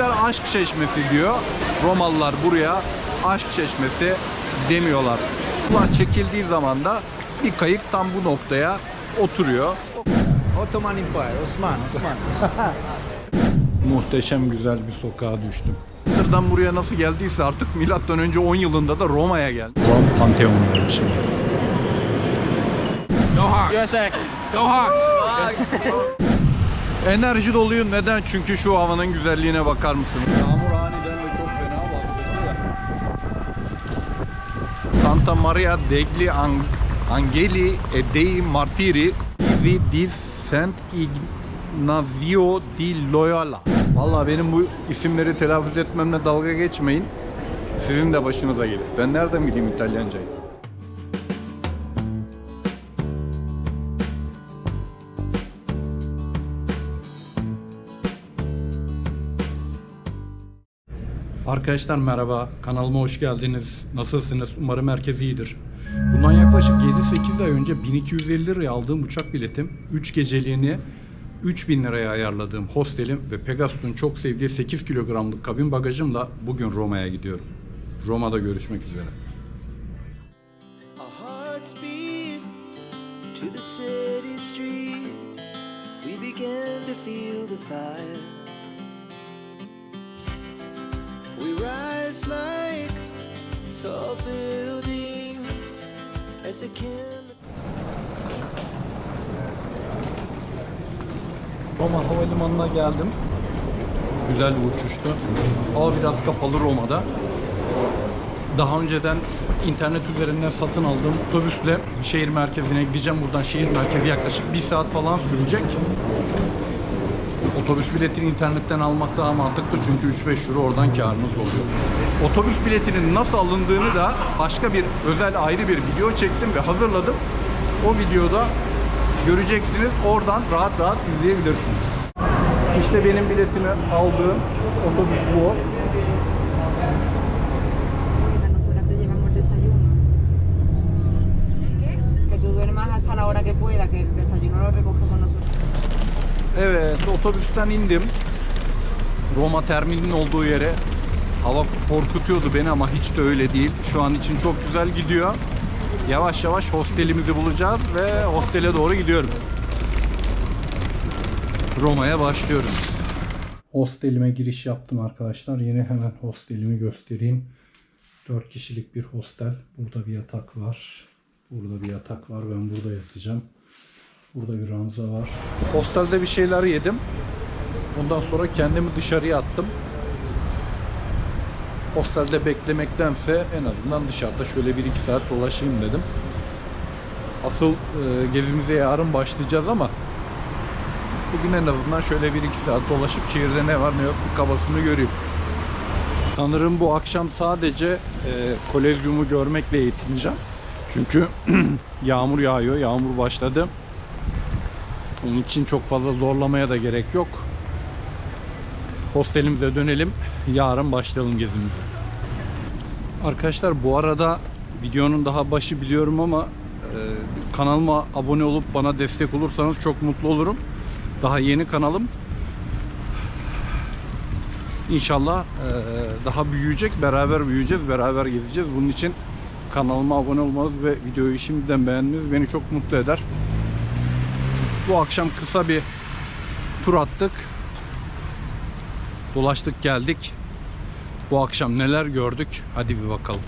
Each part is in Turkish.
Türkler aşk çeşmesi diyor. Romalılar buraya aşk çeşmesi demiyorlar. Sular çekildiği zaman da bir kayık tam bu noktaya oturuyor. Ottoman Empire, Osman, Osman. Muhteşem güzel bir sokağa düştüm. Mısır'dan buraya nasıl geldiyse artık milattan önce 10 yılında da Roma'ya geldi. Rom Pantheon'dayım şimdi. Go Hawks. USA. Go Hawks. Enerji doluyum. Neden? Çünkü şu havanın güzelliğine bakar mısınız? Yağmur aniden ve çok fena bastırdı ya. Santa Maria degli Ang- Angeli e dei Martiri Ivi di Saint Ignazio di Loyola. Vallahi benim bu isimleri telaffuz etmemle dalga geçmeyin. Sizin de başınıza gelir. Ben nereden bileyim İtalyancayı? Arkadaşlar merhaba, kanalıma hoş geldiniz. Nasılsınız? Umarım herkes iyidir. Bundan yaklaşık 7-8 ay önce 1250 liraya aldığım uçak biletim, 3 geceliğini 3000 liraya ayarladığım hostelim ve Pegasus'un çok sevdiği 8 kilogramlık kabin bagajımla bugün Roma'ya gidiyorum. Roma'da görüşmek üzere. To the city streets. We began to feel the fire. We rise like tall buildings as the. Roma Havalimanı'na geldim. Güzel bir uçuştu. Hava biraz kapalı Roma'da. Daha önceden internet üzerinden satın aldığım otobüsle şehir merkezine gideceğim. Buradan şehir merkezi yaklaşık bir saat falan sürecek. Otobüs biletini internetten almak daha mantıklı çünkü 3-5 euro oradan karınız oluyor. Otobüs biletinin nasıl alındığını da başka bir özel ayrı bir video çektim ve hazırladım. O videoda göreceksiniz. Oradan rahat rahat izleyebilirsiniz. İşte benim biletimi aldığım otobüs bu. Hasta que pueda, que el desayuno lo recogemos. Evet, otobüsten indim. Roma termininin olduğu yere. Hava korkutuyordu beni ama hiç de öyle değil. Şu an için çok güzel gidiyor. Yavaş yavaş hostelimizi bulacağız ve hostele doğru gidiyorum. Roma'ya başlıyoruz. Hostelime giriş yaptım arkadaşlar. Yine hemen hostelimi göstereyim. 4 kişilik bir hostel. Burada bir yatak var. Burada bir yatak var. Ben burada yatacağım. Burada bir ranza var. Hostelde bir şeyler yedim. Ondan sonra kendimi dışarıya attım. Hostelde beklemektense en azından dışarıda şöyle bir iki saat dolaşayım dedim. Asıl e, gezimize yarın başlayacağız ama bugün en azından şöyle bir iki saat dolaşıp şehirde ne var ne yok bir kabasını göreyim. Sanırım bu akşam sadece e, kolezyumu görmekle yetineceğim. Çünkü yağmur yağıyor, yağmur başladı. Onun için çok fazla zorlamaya da gerek yok. Hostelimize dönelim. Yarın başlayalım gezimize. Arkadaşlar bu arada videonun daha başı biliyorum ama e, kanalıma abone olup bana destek olursanız çok mutlu olurum. Daha yeni kanalım. İnşallah e, daha büyüyecek. Beraber büyüyeceğiz. Beraber gezeceğiz. Bunun için kanalıma abone olmanız ve videoyu şimdiden beğenmeniz beni çok mutlu eder. Bu akşam kısa bir tur attık. Dolaştık geldik. Bu akşam neler gördük? Hadi bir bakalım.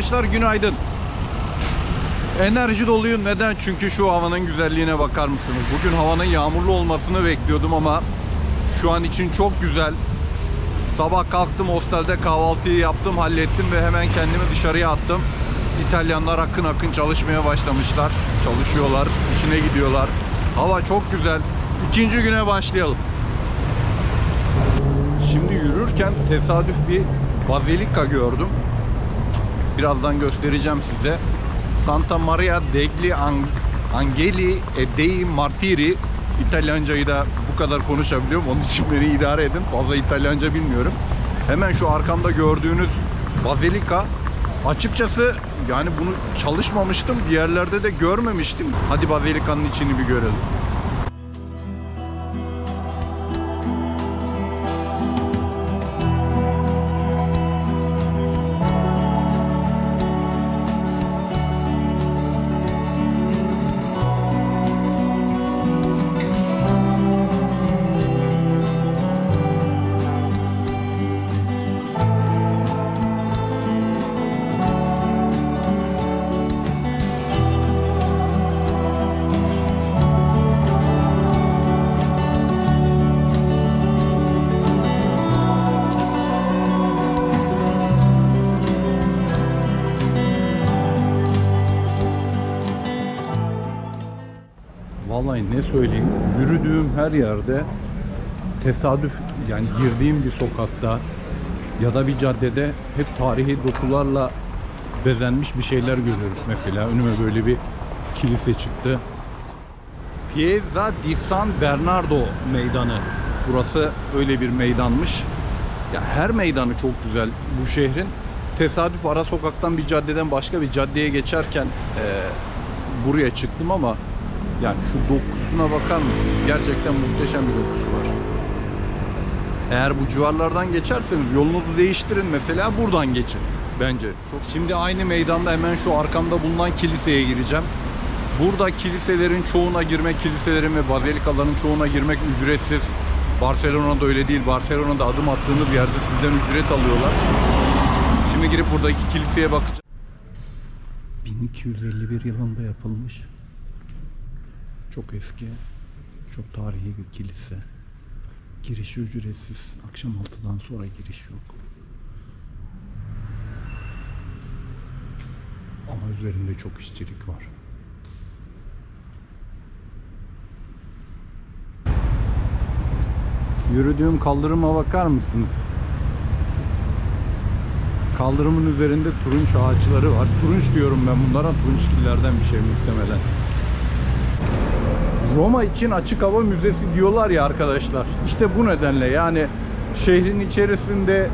Arkadaşlar günaydın. Enerji doluyum. Neden? Çünkü şu havanın güzelliğine bakar mısınız? Bugün havanın yağmurlu olmasını bekliyordum ama şu an için çok güzel. Sabah kalktım hostelde kahvaltıyı yaptım, hallettim ve hemen kendimi dışarıya attım. İtalyanlar akın akın çalışmaya başlamışlar. Çalışıyorlar, işine gidiyorlar. Hava çok güzel. İkinci güne başlayalım. Şimdi yürürken tesadüf bir bazilika gördüm. Birazdan göstereceğim size. Santa Maria degli Ang- Angeli e dei Martiri İtalyancayı da bu kadar konuşabiliyorum. Onun için beni idare edin. Fazla İtalyanca bilmiyorum. Hemen şu arkamda gördüğünüz bazilika açıkçası yani bunu çalışmamıştım. Bir yerlerde de görmemiştim. Hadi bazilikanın içini bir görelim. Vallahi ne söyleyeyim, yürüdüğüm her yerde tesadüf yani girdiğim bir sokakta ya da bir caddede hep tarihi dokularla bezenmiş bir şeyler görüyoruz. Mesela önüme böyle bir kilise çıktı. Piazza di San Bernardo meydanı. Burası öyle bir meydanmış. Ya her meydanı çok güzel bu şehrin. Tesadüf ara sokaktan bir caddeden başka bir caddeye geçerken eee, buraya çıktım ama yani şu dokusuna bakar mısın? Gerçekten muhteşem bir dokusu var. Eğer bu civarlardan geçerseniz yolunuzu değiştirin mesela buradan geçin bence. Çok şimdi aynı meydanda hemen şu arkamda bulunan kiliseye gireceğim. Burada kiliselerin çoğuna girmek, kiliselerin ve bazilikaların çoğuna girmek ücretsiz. Barcelona'da öyle değil. Barcelona'da adım attığınız yerde sizden ücret alıyorlar. Şimdi girip buradaki kiliseye bakacağım. 1251 yılında yapılmış. Çok eski, çok tarihi bir kilise. Girişi ücretsiz. Akşam 6'dan sonra giriş yok. Ama üzerinde çok işçilik var. Yürüdüğüm kaldırıma bakar mısınız? Kaldırımın üzerinde turunç ağaçları var. Turunç diyorum ben bunlara. Turunçgillerden bir şey muhtemelen. Roma için açık hava müzesi diyorlar ya arkadaşlar. İşte bu nedenle yani şehrin içerisinde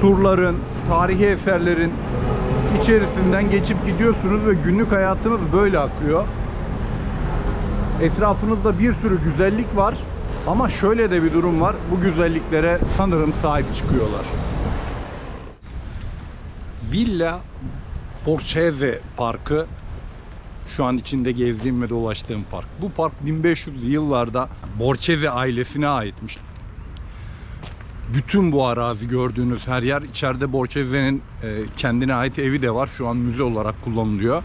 surların, tarihi eserlerin içerisinden geçip gidiyorsunuz ve günlük hayatınız böyle akıyor. Etrafınızda bir sürü güzellik var ama şöyle de bir durum var. Bu güzelliklere sanırım sahip çıkıyorlar. Villa Borghese Parkı şu an içinde gezdiğim ve dolaştığım park. Bu park 1500'lü yıllarda Borghese ailesine aitmiş. Bütün bu arazi gördüğünüz her yer içeride Borghese'nin e, kendine ait evi de var. Şu an müze olarak kullanılıyor.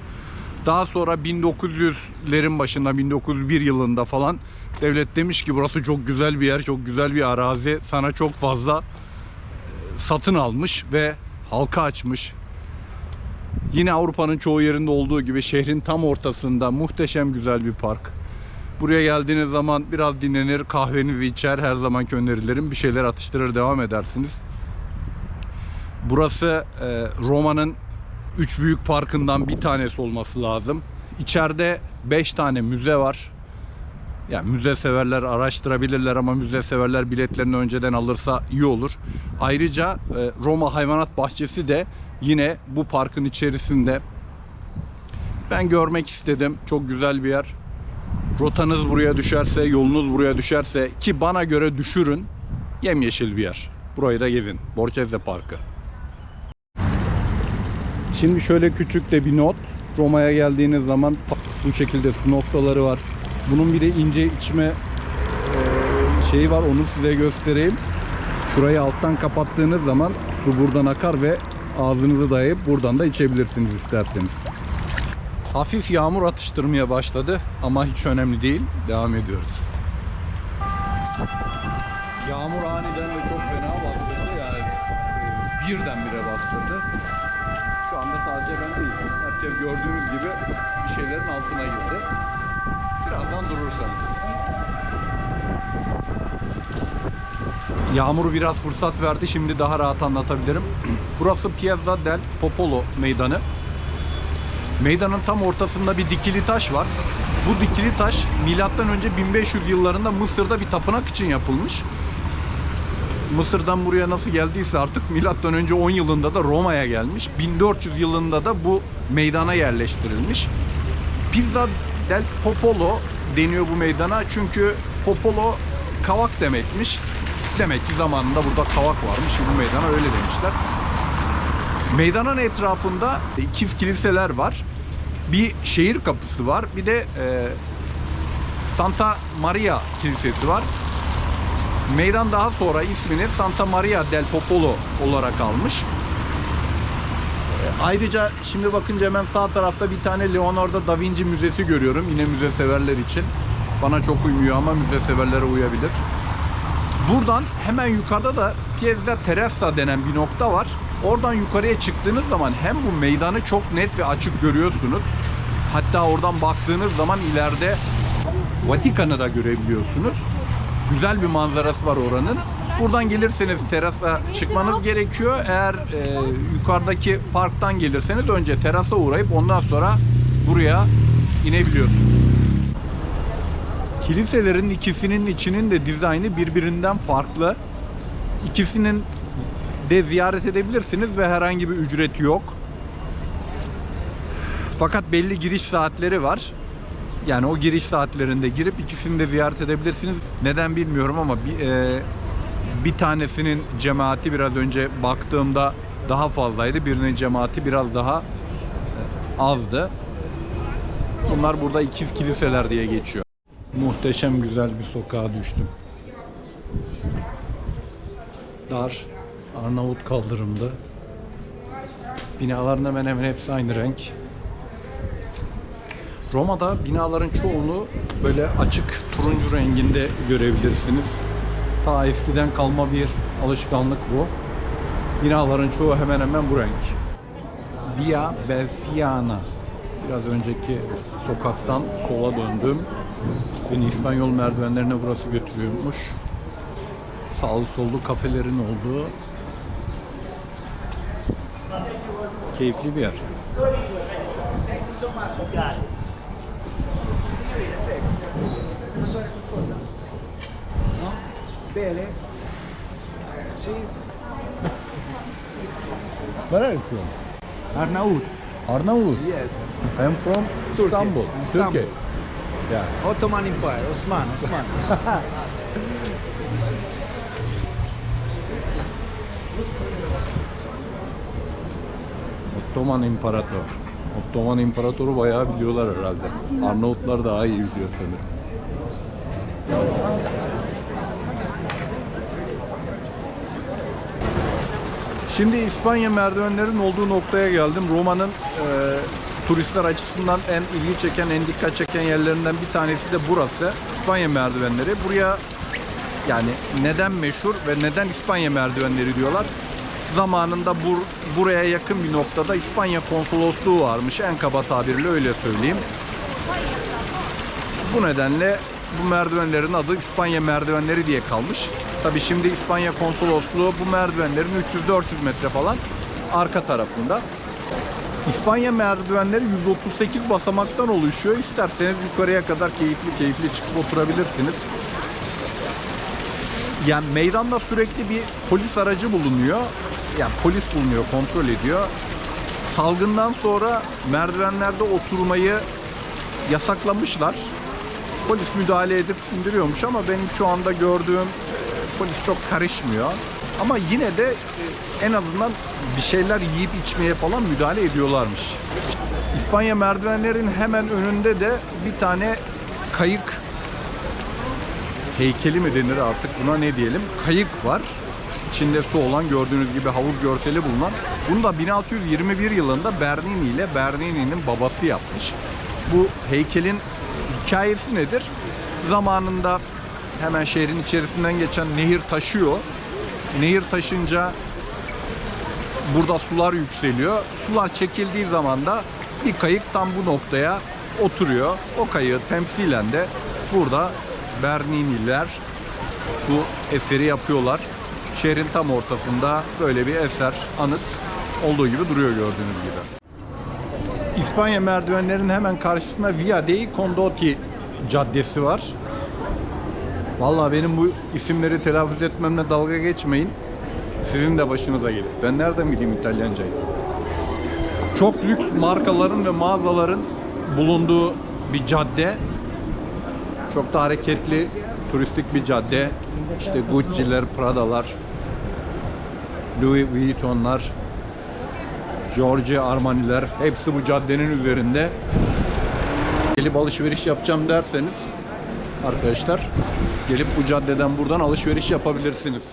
Daha sonra 1900'lerin başında 1901 yılında falan devlet demiş ki burası çok güzel bir yer, çok güzel bir arazi. Sana çok fazla e, satın almış ve halka açmış. Yine Avrupa'nın çoğu yerinde olduğu gibi şehrin tam ortasında muhteşem güzel bir park. Buraya geldiğiniz zaman biraz dinlenir, kahvenizi içer, her zamanki önerilerim bir şeyler atıştırır devam edersiniz. Burası e, Roma'nın üç büyük parkından bir tanesi olması lazım. İçeride 5 tane müze var. Yani müze severler araştırabilirler ama müze severler biletlerini önceden alırsa iyi olur. Ayrıca e, Roma Hayvanat Bahçesi de yine bu parkın içerisinde. Ben görmek istedim. Çok güzel bir yer. Rotanız buraya düşerse, yolunuz buraya düşerse ki bana göre düşürün. Yemyeşil bir yer. Burayı da gezin. Borghese Parkı. Şimdi şöyle küçük de bir not. Roma'ya geldiğiniz zaman bu şekilde noktaları var. Bunun bir de ince içme e, şeyi var. Onu size göstereyim. Şurayı alttan kapattığınız zaman su buradan akar ve ağzınızı dayayıp buradan da içebilirsiniz isterseniz. Hafif yağmur atıştırmaya başladı ama hiç önemli değil. Devam ediyoruz. Yağmur aniden ve çok fena bastırdı yani birdenbire bastırdı. Şu anda sadece ben değil. Herkes gördüğünüz gibi bir şeylerin altına girdi. Birazdan durursanız. Yağmur biraz fırsat verdi. Şimdi daha rahat anlatabilirim. Burası Piazza del Popolo meydanı. Meydanın tam ortasında bir dikili taş var. Bu dikili taş milattan önce 1500 yıllarında Mısır'da bir tapınak için yapılmış. Mısır'dan buraya nasıl geldiyse artık milattan önce 10 yılında da Roma'ya gelmiş. 1400 yılında da bu meydana yerleştirilmiş. Pizza del Popolo deniyor bu meydana çünkü Popolo kavak demekmiş. Demek ki zamanında burada kavak varmış. Bu meydana öyle demişler. Meydanın etrafında ikiz kiliseler var. Bir şehir kapısı var. Bir de e, Santa Maria Kilisesi var. Meydan daha sonra ismini Santa Maria del Popolo olarak almış. E, Ayrıca şimdi bakınca hemen sağ tarafta bir tane Leonardo da Vinci müzesi görüyorum. Yine müze severler için. Bana çok uymuyor ama müze severlere uyabilir. Buradan hemen yukarıda da Piazza Teresa denen bir nokta var. Oradan yukarıya çıktığınız zaman hem bu meydanı çok net ve açık görüyorsunuz. Hatta oradan baktığınız zaman ileride Vatikan'ı da görebiliyorsunuz. Güzel bir manzarası var oranın. Buradan gelirseniz terasa çıkmanız gerekiyor. Eğer e, yukarıdaki parktan gelirseniz önce terasa uğrayıp ondan sonra buraya inebiliyorsunuz. Kiliselerin ikisinin içinin de dizaynı birbirinden farklı. İkisinin de ziyaret edebilirsiniz ve herhangi bir ücret yok. Fakat belli giriş saatleri var. Yani o giriş saatlerinde girip ikisini de ziyaret edebilirsiniz. Neden bilmiyorum ama bir, e, bir tanesinin cemaati biraz önce baktığımda daha fazlaydı. Birinin cemaati biraz daha e, azdı. Bunlar burada ikiz kiliseler diye geçiyor. Muhteşem güzel bir sokağa düştüm. Dar, Arnavut kaldırımda. Binaların hemen hemen hepsi aynı renk. Roma'da binaların çoğunu böyle açık turuncu renginde görebilirsiniz. Ta eskiden kalma bir alışkanlık bu. Binaların çoğu hemen hemen bu renk. Via Belsiana. Biraz önceki sokaktan sola döndüm. Beni İspanyol merdivenlerine burası götürüyormuş. Sağlı sollu kafelerin olduğu keyifli bir yer. Bene. Sì. Where are you from? Arnaud. Arnavut. Yes. I am from Istanbul, Istanbul. Turkey. Yeah. Ottoman Empire. Osman. Osman. Ottoman İmparator. Ottoman İmparatoru bayağı biliyorlar herhalde. Arnavutlar daha iyi biliyor sanırım. Şimdi İspanya merdivenlerin olduğu noktaya geldim. Roma'nın e, turistler açısından en ilgi çeken, en dikkat çeken yerlerinden bir tanesi de burası. İspanya merdivenleri. Buraya yani neden meşhur ve neden İspanya merdivenleri diyorlar? Zamanında bur buraya yakın bir noktada İspanya konsolosluğu varmış. En kaba tabirle öyle söyleyeyim. Bu nedenle bu merdivenlerin adı İspanya merdivenleri diye kalmış. Tabi şimdi İspanya konsolosluğu bu merdivenlerin 300-400 metre falan arka tarafında. İspanya merdivenleri 138 basamaktan oluşuyor. İsterseniz yukarıya kadar keyifli keyifli çıkıp oturabilirsiniz. Yani meydanda sürekli bir polis aracı bulunuyor. Yani polis bulunuyor, kontrol ediyor. Salgından sonra merdivenlerde oturmayı yasaklamışlar. Polis müdahale edip indiriyormuş ama benim şu anda gördüğüm polis çok karışmıyor. Ama yine de e, en azından bir şeyler yiyip içmeye falan müdahale ediyorlarmış. İspanya merdivenlerin hemen önünde de bir tane kayık heykeli mi denir artık buna ne diyelim kayık var. İçinde su olan gördüğünüz gibi havuz görseli bulunan. Bunu da 1621 yılında Bernini ile Bernini'nin babası yapmış. Bu heykelin hikayesi nedir? Zamanında hemen şehrin içerisinden geçen nehir taşıyor. Nehir taşınca burada sular yükseliyor. Sular çekildiği zaman da bir kayık tam bu noktaya oturuyor. O kayığı temsilen de burada Berniniler bu eseri yapıyorlar. Şehrin tam ortasında böyle bir eser, anıt olduğu gibi duruyor gördüğünüz gibi. İspanya merdivenlerinin hemen karşısında Via dei Condotti caddesi var. Vallahi benim bu isimleri telaffuz etmemle dalga geçmeyin. Sizin de başınıza gelir. Ben nereden bileyim İtalyancayı? Çok lüks markaların ve mağazaların bulunduğu bir cadde. Çok da hareketli, turistik bir cadde. İşte Gucci'ler, Prada'lar, Louis Vuitton'lar, Giorgio Armani'ler hepsi bu caddenin üzerinde. Gelip alışveriş yapacağım derseniz arkadaşlar gelip bu caddeden buradan alışveriş yapabilirsiniz.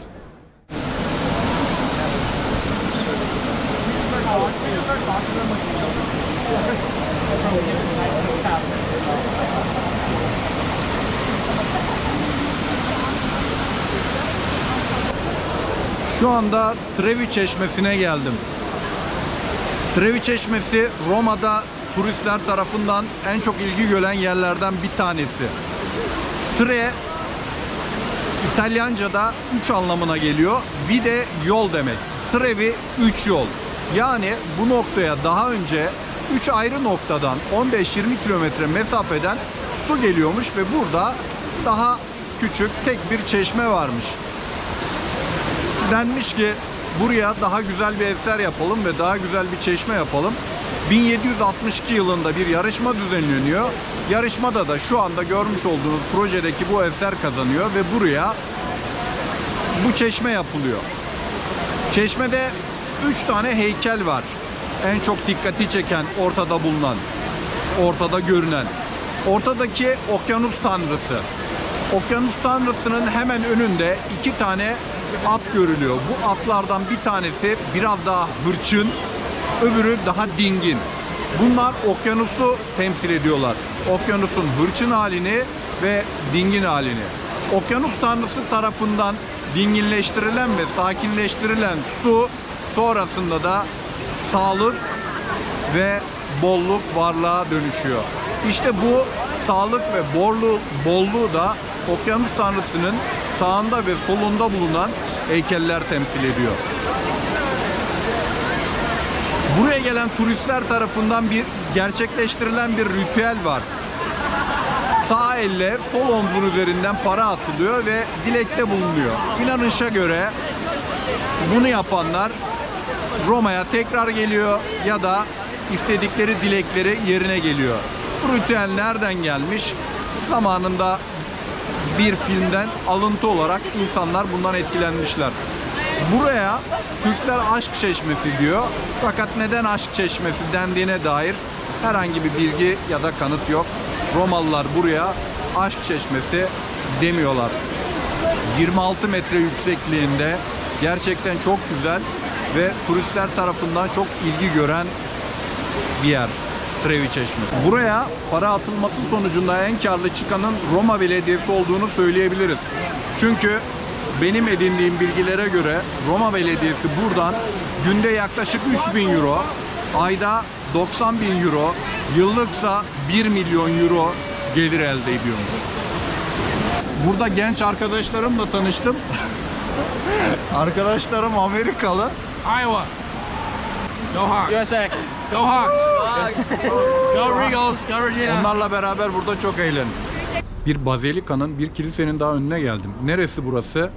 Şu anda Trevi Çeşmesi'ne geldim. Trevi Çeşmesi Roma'da turistler tarafından en çok ilgi gören yerlerden bir tanesi. Tre İtalyanca'da üç anlamına geliyor. Bir de yol demek. Trevi üç yol. Yani bu noktaya daha önce 3 ayrı noktadan 15-20 kilometre mesafeden su geliyormuş ve burada daha küçük tek bir çeşme varmış denmiş ki buraya daha güzel bir eser yapalım ve daha güzel bir çeşme yapalım. 1762 yılında bir yarışma düzenleniyor. Yarışmada da şu anda görmüş olduğunuz projedeki bu eser kazanıyor ve buraya bu çeşme yapılıyor. Çeşmede 3 tane heykel var. En çok dikkati çeken ortada bulunan, ortada görünen. Ortadaki okyanus tanrısı. Okyanus tanrısının hemen önünde iki tane at görülüyor. Bu atlardan bir tanesi biraz daha hırçın, öbürü daha dingin. Bunlar okyanusu temsil ediyorlar. Okyanusun hırçın halini ve dingin halini. Okyanus tanrısı tarafından dinginleştirilen ve sakinleştirilen su sonrasında da sağlık ve bolluk varlığa dönüşüyor. İşte bu sağlık ve bolluğu, bolluğu da okyanus tanrısının sağında ve solunda bulunan heykeller temsil ediyor. Buraya gelen turistler tarafından bir gerçekleştirilen bir ritüel var. Sağ elle sol omzun üzerinden para atılıyor ve dilekte bulunuyor. İnanışa göre bunu yapanlar Roma'ya tekrar geliyor ya da istedikleri dilekleri yerine geliyor. Bu ritüel nereden gelmiş? Zamanında bir filmden alıntı olarak insanlar bundan etkilenmişler. Buraya Türkler aşk çeşmesi diyor. Fakat neden aşk çeşmesi dendiğine dair herhangi bir bilgi ya da kanıt yok. Romalılar buraya aşk çeşmesi demiyorlar. 26 metre yüksekliğinde gerçekten çok güzel ve turistler tarafından çok ilgi gören bir yer. Trevi Çeşmesi. Buraya para atılması sonucunda en karlı çıkanın Roma Belediyesi olduğunu söyleyebiliriz. Çünkü benim edindiğim bilgilere göre Roma Belediyesi buradan günde yaklaşık 3000 euro, ayda 90 bin euro, yıllıksa 1 milyon euro gelir elde ediyormuş. Burada genç arkadaşlarımla tanıştım. Arkadaşlarım Amerikalı. Iowa. Go Hawks. USA. Go Hawks. Go Regals. Go Regina. Onlarla beraber burada çok eğlendim. Bir bazilikanın, bir kilisenin daha önüne geldim. Neresi burası?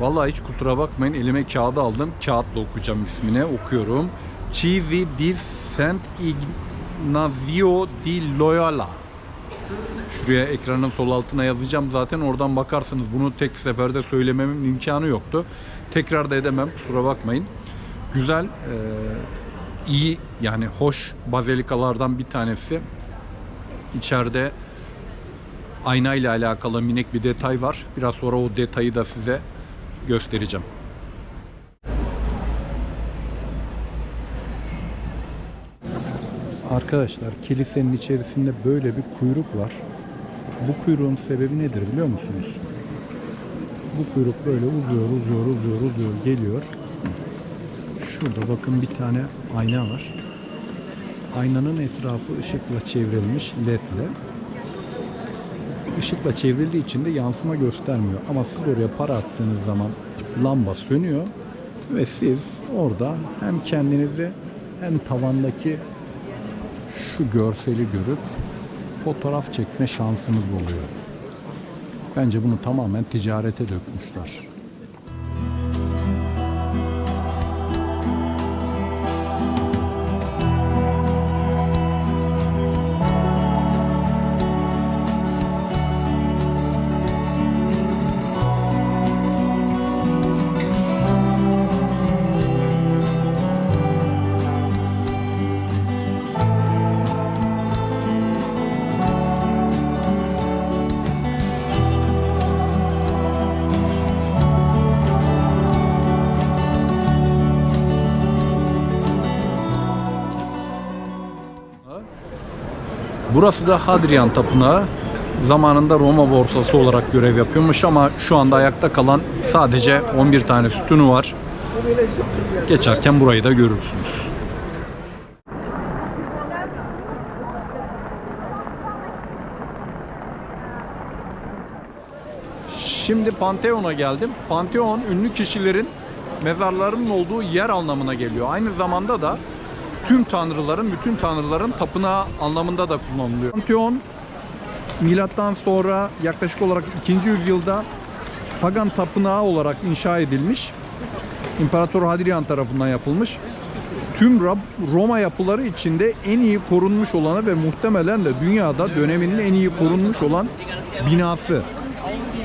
Vallahi hiç kusura bakmayın elime kağıdı aldım. Kağıtla okuyacağım ismini. Okuyorum. Chiesi di Sant Ignazio di Loyola. Şuraya ekranın sol altına yazacağım zaten oradan bakarsınız. Bunu tek seferde söylememin imkanı yoktu. Tekrar da edemem kusura bakmayın. Güzel, eee, iyi yani hoş bazilikalardan bir tanesi. İçeride ayna ile alakalı minik bir detay var. Biraz sonra o detayı da size göstereceğim. Arkadaşlar kilisenin içerisinde böyle bir kuyruk var. Bu kuyruğun sebebi nedir biliyor musunuz? Bu kuyruk böyle uzuyor, uzuyor, uzuyor, uzuyor, geliyor. Şurada bakın bir tane ayna var. Aynanın etrafı ışıkla çevrilmiş ledle. Işıkla çevrildiği için de yansıma göstermiyor. Ama siz oraya para attığınız zaman lamba sönüyor ve siz orada hem kendinizi hem tavandaki şu görseli görüp fotoğraf çekme şansınız oluyor. Bence bunu tamamen ticarete dökmüşler. Burası da Hadrian Tapınağı. Zamanında Roma borsası olarak görev yapıyormuş ama şu anda ayakta kalan sadece 11 tane sütunu var. Geçerken burayı da görürsünüz. Şimdi Pantheon'a geldim. Pantheon ünlü kişilerin mezarlarının olduğu yer anlamına geliyor. Aynı zamanda da tüm tanrıların, bütün tanrıların tapınağı anlamında da kullanılıyor. Pantheon milattan sonra yaklaşık olarak 2. yüzyılda pagan tapınağı olarak inşa edilmiş. İmparator Hadrian tarafından yapılmış. Tüm Roma yapıları içinde en iyi korunmuş olanı ve muhtemelen de dünyada döneminin en iyi korunmuş olan binası.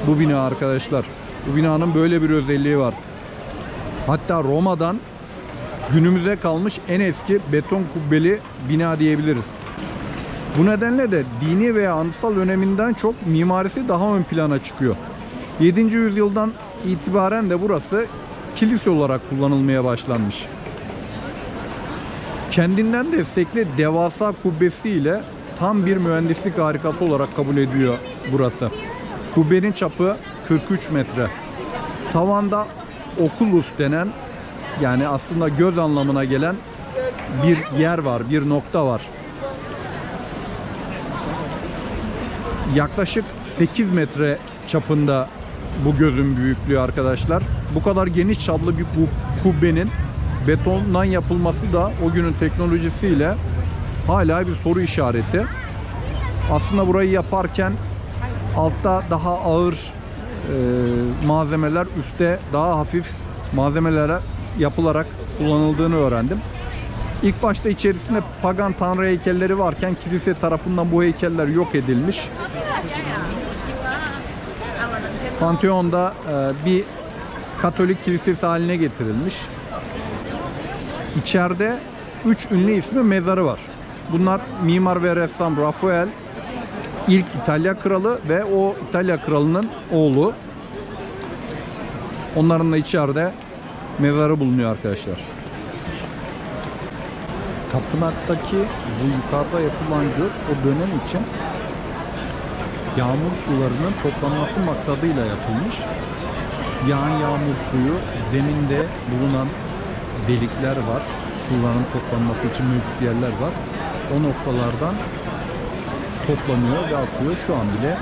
Bu bina arkadaşlar. Bu binanın böyle bir özelliği var. Hatta Roma'dan günümüze kalmış en eski beton kubbeli bina diyebiliriz. Bu nedenle de dini veya anıtsal öneminden çok mimarisi daha ön plana çıkıyor. 7. yüzyıldan itibaren de burası kilise olarak kullanılmaya başlanmış. Kendinden destekli devasa kubbesiyle tam bir mühendislik harikası olarak kabul ediliyor burası. Kubbenin çapı 43 metre. Tavanda okulus denen yani aslında göz anlamına gelen bir yer var, bir nokta var. Yaklaşık 8 metre çapında bu gözün büyüklüğü arkadaşlar. Bu kadar geniş çaplı bir kub- kubbenin betondan yapılması da o günün teknolojisiyle hala bir soru işareti. Aslında burayı yaparken altta daha ağır e, malzemeler, üstte daha hafif malzemelere yapılarak kullanıldığını öğrendim. İlk başta içerisinde pagan tanrı heykelleri varken kilise tarafından bu heykeller yok edilmiş. Pantheon'da e, bir Katolik kilisesi haline getirilmiş. İçeride üç ünlü ismi mezarı var. Bunlar mimar ve ressam Rafael, ilk İtalya kralı ve o İtalya kralının oğlu. Onların da içeride mezarı bulunuyor arkadaşlar. Tapınaktaki bu yukarıda yapılan göl o dönem için yağmur sularının toplanması maksadıyla yapılmış. Yağan yağmur suyu zeminde bulunan delikler var. Suların toplanması için mevcut yerler var. O noktalardan toplanıyor ve akıyor. Şu an bile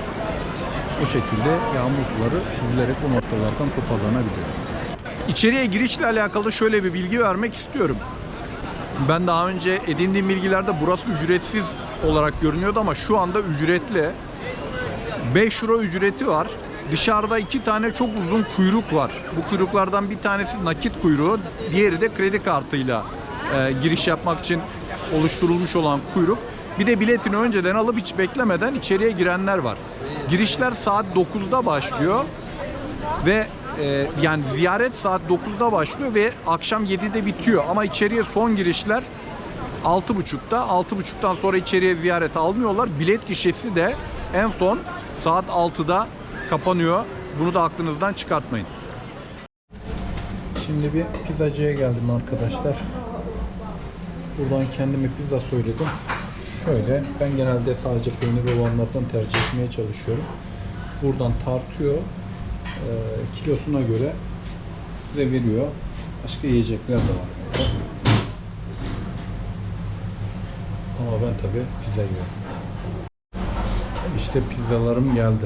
o şekilde yağmur suları süzülerek o noktalardan toparlanabiliyor. İçeriye girişle alakalı şöyle bir bilgi vermek istiyorum. Ben daha önce edindiğim bilgilerde burası ücretsiz olarak görünüyordu ama şu anda ücretli. 5 euro ücreti var. Dışarıda iki tane çok uzun kuyruk var. Bu kuyruklardan bir tanesi nakit kuyruğu, diğeri de kredi kartıyla e, giriş yapmak için oluşturulmuş olan kuyruk. Bir de biletini önceden alıp hiç beklemeden içeriye girenler var. Girişler saat 9'da başlıyor ve e, yani ziyaret saat 9'da başlıyor ve akşam 7'de bitiyor. Ama içeriye son girişler 6.30'da. 6.30'dan sonra içeriye ziyaret almıyorlar. Bilet gişesi de en son saat 6'da kapanıyor. Bunu da aklınızdan çıkartmayın. Şimdi bir pizzacıya geldim arkadaşlar. Buradan kendime pizza söyledim. Şöyle ben genelde sadece peynir olanlardan tercih etmeye çalışıyorum. Buradan tartıyor. E, kilosuna göre size veriyor. Başka yiyecekler de var. Ama ben tabi pizza yiyorum. İşte pizzalarım geldi.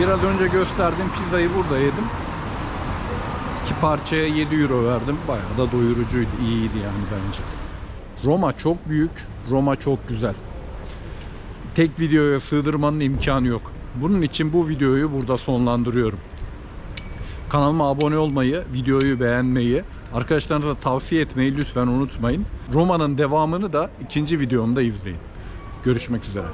Biraz önce gösterdiğim pizzayı burada yedim. İki parçaya 7 euro verdim. Bayağı da doyurucuydu. İyiydi yani bence. Roma çok büyük. Roma çok güzel. Tek videoya sığdırmanın imkanı yok. Bunun için bu videoyu burada sonlandırıyorum. Kanalıma abone olmayı, videoyu beğenmeyi, arkadaşlarınıza tavsiye etmeyi lütfen unutmayın. Roma'nın devamını da ikinci videomda izleyin. Görüşmek üzere.